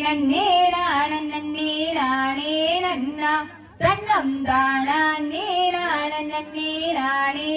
நன்னே நாணன் நன்னே நானே நன்னா தன்னம் தானே நாணன் நன்னே நானே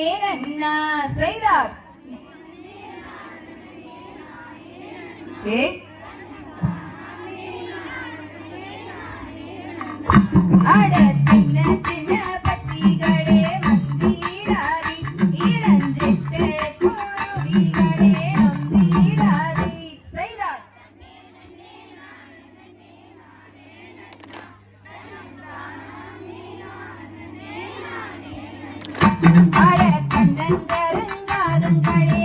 அட கண்ணன் தருங்காதங்களே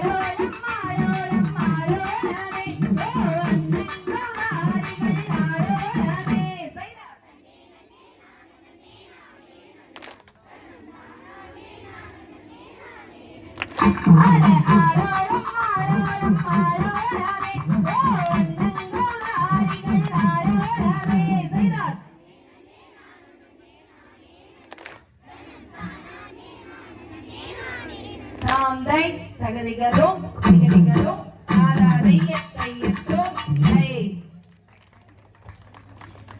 தாம் தை தகதிகதோ அகதிகதோ ஆராதையத்தைய